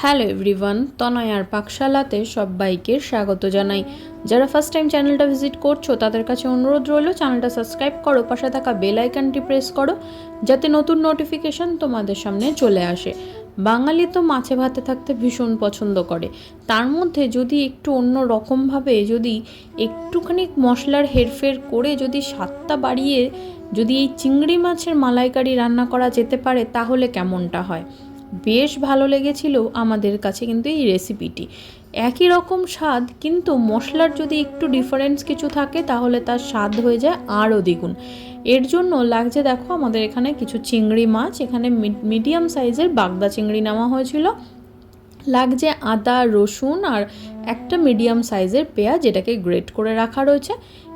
Hello everyone, তনয়ার পাকশালাতে সবাইকে স্বাগত জানাই। যারা ফার্স্ট টাইম চ্যানেলটা ভিজিট করছ, তাদের কাছে অনুরোধ রইল চ্যানেলটা সাবস্ক্রাইব করো, পাশে থাকা বেল আইকনটি প্রেস করো, যাতে নতুন নোটিফিকেশন তোমাদের সামনে চলে আসে। বাঙালি তো মাছে ভাতে থাকতে ভীষণ পছন্দ করে। তার মধ্যে যদি একটু অন্য রকমভাবে যদি একটুখানি মশলার হেরফের করে যদি স্বাদটা বাড়িয়ে যদি এই চিংড়ি মাছের মালাইকারি রান্না করা যেতে পারে, তাহলে কেমনটা হয়? বেশ ভালো লেগেছিল আমাদের কাছে কিন্তু এই রেসিপিটি একই রকম স্বাদ, কিন্তু মশলার যদি একটু ডিফারেন্স কিছু থাকে, তাহলে তার স্বাদ হয়ে যায় আরও দ্বিগুণ। এর জন্য লাগছে দেখো আমাদের এখানে কিছু চিংড়ি মাছ, এখানে মিডিয়াম সাইজের বাগদা চিংড়ি নেওয়া হয়েছিল। লাগছে আদা, রসুন আর একটা মিডিয়াম সাইজের পেঁয়াজ যেটাকে গ্রেট করে রাখা রয়েছে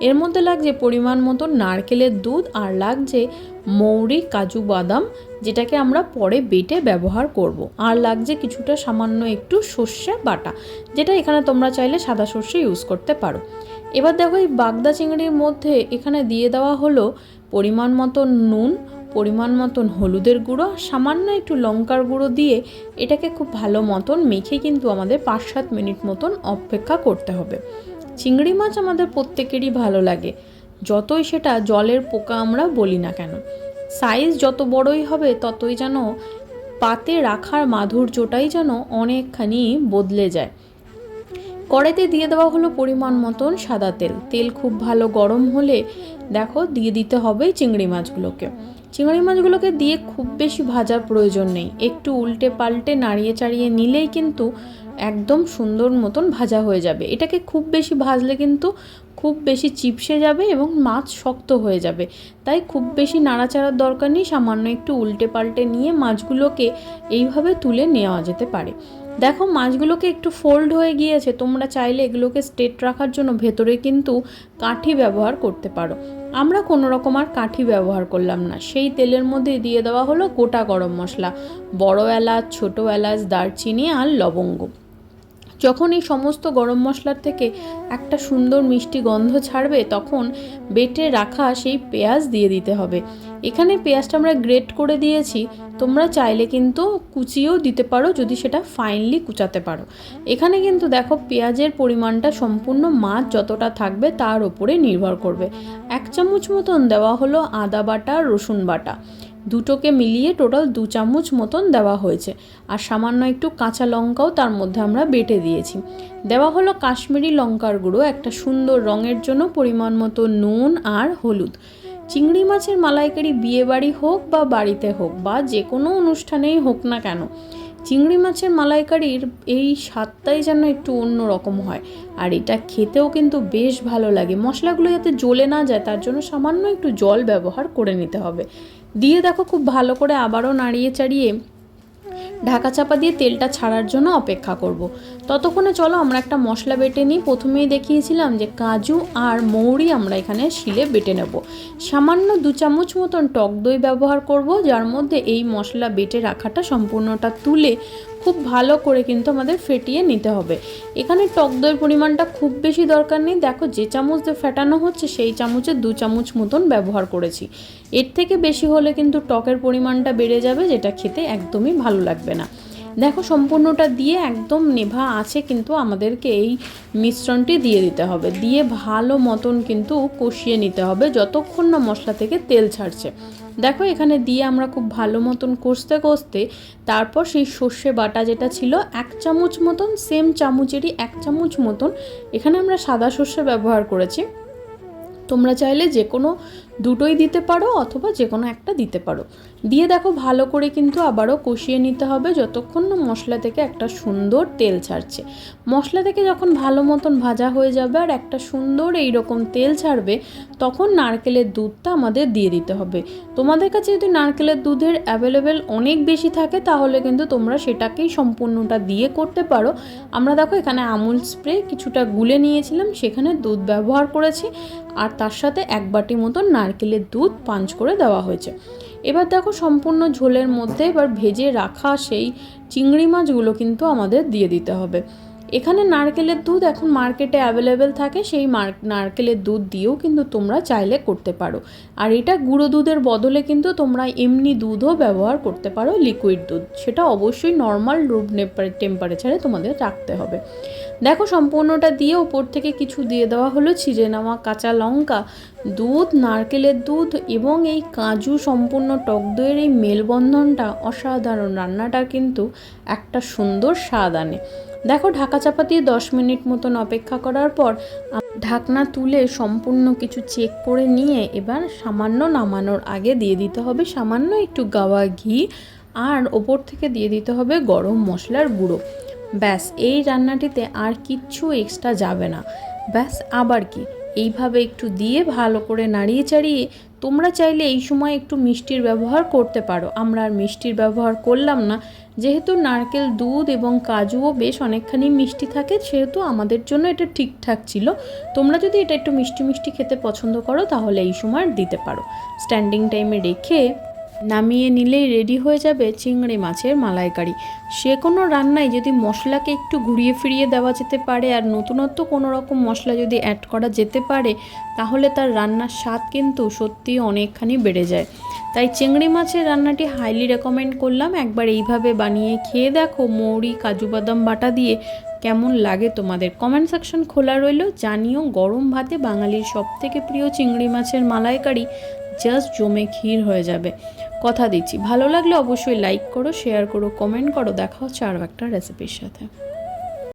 এর মধ্যে লাগছে পরিমাণ মতো নারকেলের দুধ আর লাগছে মৌরি কাজু বাদাম, যেটাকে আমরা পরে বেটে ব্যবহার করব। আর লাগছে কিছুটা সামান্য একটু সর্ষে বাটা, যেটা এখানে তোমরা চাইলে সাদা সর্ষে ইউজ করতে পারো এবার দেখো এই বাগদা চিংড়ির মধ্যে এখানে দিয়ে দেওয়া হলো পরিমাণ মতো নুন পরিমাণ মতন হলুদের গুঁড়ো, সামান্য একটু লঙ্কার গুঁড়ো দিয়ে এটাকে খুব ভালো মতন মেখে কিন্তু আমাদের পাঁচ সাত মিনিট মতন অপেক্ষা করতে হবে। চিংড়ি মাছ আমাদের প্রত্যেকেরই ভালো লাগে, যতই সেটা জলের পোকা আমরা বলি না কেন। সাইজ যত বড়ই হবে, ততই যেন পাতে রাখার মাধুর্যটাই যেন অনেকখানি বদলে যায়। কড়াইতে দিয়ে দেওয়া হলো পরিমাণ মতন সাদা তেল। তেল খুব ভালো গরম হলে দেখো দিয়ে দিতে হবে চিংড়ি মাছগুলোকে। চিংড়ি মাছগুলোকে দিয়ে খুব বেশি ভাজার প্রয়োজন নেই। একটু উল্টে পাল্টে নাড়িয়ে চাড়িয়ে নিলেই কিন্তু একদম সুন্দর মতন ভাজা হয়ে যাবে। এটাকে খুব বেশি ভাজলে কিন্তু খুব বেশি চিপসে যাবে এবং মাছ শক্ত হয়ে যাবে। তাই খুব বেশি নাড়াচাড়ার দরকার নেই, সামান্য একটু উল্টে পাল্টে নিয়ে মাছগুলোকে এইভাবে তুলে নেওয়া যেতে পারে। দেখো মাছগুলোকে একটু ফোল্ড হয়ে গিয়েছে, তোমরা চাইলে এগুলোকে স্টেট রাখার জন্য ভেতরে কিন্তু কাঠি ব্যবহার করতে পারো। আমরা কোনো রকম আর কাঠি ব্যবহার করলাম না। সেই তেলের মধ্যে দিয়ে দেওয়া হলো গোটা গরম মশলা। বড় এলাচ, ছোটো এলাচ, দারচিনি আর লবঙ্গ। যখন এই সমস্ত গরম মশলার থেকে একটা সুন্দর মিষ্টি গন্ধ ছাড়বে, তখন বেটে রাখা সেই পেঁয়াজ দিয়ে দিতে হবে। এখানে পেঁয়াজটা আমরা গ্রেট করে দিয়েছি। তোমরা চাইলে কিন্তু কুচিয়েও দিতে পারো, যদি সেটা ফাইনলি কুচাতে পারো। এখানে কিন্তু দেখো পেঁয়াজের পরিমাণটা সম্পূর্ণ মাছ যতটা থাকবে তার ওপরে নির্ভর করবে। এক চামচ মতন দেওয়া হলো আদা বাটা, রসুন বাটা। দুটোকে মিলিয়ে টোটাল দু চামচ মতন দেওয়া হয়েছে। আর সামান্য একটু কাঁচা লঙ্কাও তার মধ্যে আমরা বেটে দিয়েছি। দেওয়া হলো কাশ্মীরি লঙ্কার গুঁড়ো, একটা সুন্দর রঙের জন্য পরিমাণ মতো নুন আর হলুদ। চিংড়ি মাছের মালাইকারি বিয়ে বাড়ি হোক বা বাড়িতে হোক বা যে কোনো অনুষ্ঠানেই হোক না কেন, চিংড়ি মাছের মালাইকারির এই স্বাদটাই যেন একটু অন্য রকম হয়। আর এটা খেতেও কিন্তু বেশ ভালো লাগে। মশলাগুলো যাতে জ্বলে না যায়, তার জন্য সামান্য একটু জল ব্যবহার করে নিতে হবে। দিয়ে দেখো খুব ভালো করে আবারও নাড়িয়ে চাড়িয়ে ঢাকা চাপা দিয়ে তেলটা ছাড়ার জন্য অপেক্ষা করব। ততক্ষণে চলো আমরা একটা মশলা বেটে নিই। প্রথমেই দেখিয়েছিলাম যে কাজু আর মৌরি আমরা এখানে শিলে বেটে নেব। সামান্য দু চামচ মতন টক দই ব্যবহার করব, যার মধ্যে এই মশলা বেটে রাখাটা সম্পূর্ণটা তুলে খুব ভালো করে কিন্তু আমাদের ফেটিয়ে নিতে হবে। এখানে টক দইয়ের পরিমাণটা খুব বেশি দরকার নেই। দেখো, যে চামচ দিয়ে ফেটানো হচ্ছে, সেই চামচের দু চামচ মতন ব্যবহার করেছি। এর থেকে বেশি হলে কিন্তু টকের পরিমাণটা বেড়ে যাবে, যেটা খেতে একদমই ভালো লাগবে না। দেখো, সম্পূর্ণটা দিয়ে একদম নেভা আছে কিন্তু আমাদেরকে এই মিশ্রণটি দিয়ে দিতে হবে। দিয়ে ভালো মতন কিন্তু কষিয়ে নিতে হবে যতক্ষণ না মশলা থেকে তেল ছাড়ছে। দেখো, এখানে দিয়ে আমরা খুব ভালো মতন কষতে কষতে তারপর সেই সর্ষে বাটা যেটা ছিল, এক চামচ মতন সেম চামচেরই এক চামচ মতন এখানে আমরা সাদা সর্ষে ব্যবহার করেছি। তোমরা চাইলে যে কোনো দুটোই দিতে পারো অথবা যে কোনো একটা দিতে পারো। দিয়ে দেখো ভালো করে কিন্তু আবারও কষিয়ে নিতে হবে যতক্ষণ না মশলা থেকে একটা সুন্দর তেল ছাড়ছে। মশলা থেকে যখন ভালো মতন ভাজা হয়ে যাবে আর একটা সুন্দর এই রকম তেল ছাড়বে, তখন নারকেলের দুধটা আমাদের দিয়ে দিতে হবে। তোমাদের কাছে যদি নারকেলের দুধের অ্যাভেলেবেল অনেক বেশি থাকে, তাহলে কিন্তু তোমরা সেটাকেই সম্পূর্ণটা দিয়ে করতে পারো। আমরা দেখো এখানে আমুল স্প্রে কিছুটা গুলে নিয়েছিলাম, সেখানে দুধ ব্যবহার করেছি। আর তার সাথে এক বাটি মতন নারকেলের দুধ পাঞ্চ করে দেওয়া হয়েছে। এবার দেখো সম্পূর্ণ ঝোলের মধ্যে এবার ভেজে রাখা সেই চিংড়ি মাছগুলো কিন্তু আমাদের দিয়ে দিতে হবে। এখানে নারকেলের দুধ এখন মার্কেটে অ্যাভেলেবেল থাকে, সেই নারকেলের দুধ দিয়েও কিন্তু তোমরা চাইলে করতে পারো। আর এটা গুঁড়ো দুধের বদলে কিন্তু তোমরা এমনি দুধও ব্যবহার করতে পারো লিকুইড দুধ, সেটা অবশ্যই নর্মাল রুম টেম্পারেচারে তোমাদের রাখতে হবে। সম্পূর্ণটা দিয়ে ওপর থেকে কিছু দিয়ে দেওয়া হলো ছিঁড়ে নেওয়া কাঁচা লঙ্কা, দুধ, নারকেলের দুধ এবং এই কাজু সম্পূর্ণ টক দইয়ের এই মেলবন্ধনটা অসাধারণ। রান্নাটা কিন্তু একটা সুন্দর স্বাদ আনে। দেখো, ঢাকা চাপা দিয়ে দশ মিনিট মতন অপেক্ষা করার পর ঢাকনা তুলে সম্পূর্ণ কিছু চেক করে নিয়ে এবার সামান্য নামানোর আগে দিয়ে দিতে হবে সামান্য একটু গাওয়া ঘি আর ওপর থেকে দিয়ে দিতে হবে গরম মশলার গুঁড়ো। ব্যাস, এই রান্নাটিতে আর কিচ্ছু এক্সট্রা যাবে না। ব্যাস, আবার কি? এইভাবে একটু দিয়ে ভালো করে নাড়িয়ে চাড়িয়ে তোমরা চাইলে এই সময় একটু মিষ্টির ব্যবহার করতে পারো। আমরা আর মিষ্টির ব্যবহার করলাম না। যেহেতু নারকেল, দুধ এবং কাজুও বেশ অনেকখানি মিষ্টি থাকে, সেহেতু আমাদের জন্য এটা ঠিকঠাক ছিল। তোমরা যদি এটা একটু মিষ্টি মিষ্টি খেতে পছন্দ করো, তাহলে এই সময় দিতে পারো। স্ট্যান্ডিং টাইমে রেখে নামিয়ে নিলেই রেডি হয়ে যাবে চিংড়ি মাছের মালাইকারি। সে কোনো রান্নায় যদি মশলাকে একটু ঘুরিয়ে ফিরিয়ে দেওয়া যেতে পারে আর নতুনত্ব কোনো রকম মশলা যদি অ্যাড করা যেতে পারে, তাহলে তার রান্নার স্বাদ কিন্তু সত্যিই অনেকখানি বেড়ে যায়। তাই চিংড়ি মাছের রান্নাটি হাইলি রেকমেন্ড করলাম। একবার এইভাবে বানিয়ে খেয়ে দেখো। মৌরি, কাজু বাদাম বাটা দিয়ে কেমন লাগে তোমাদের কমেন্ট সেকশন খোলা রইল। জানিও গরম ভাতে বাঙালির সবথেকে প্রিয় চিংড়ি মাছের মালাইকারি জাস্ট জমে ক্ষীর হয়ে যাবে। কথা দিচ্ছি। ভালো লাগলে অবশ্যই লাইক করো শেয়ার করো কমেন্ট করো। দেখা হচ্ছে আরও একটা রেসিপির সাথে।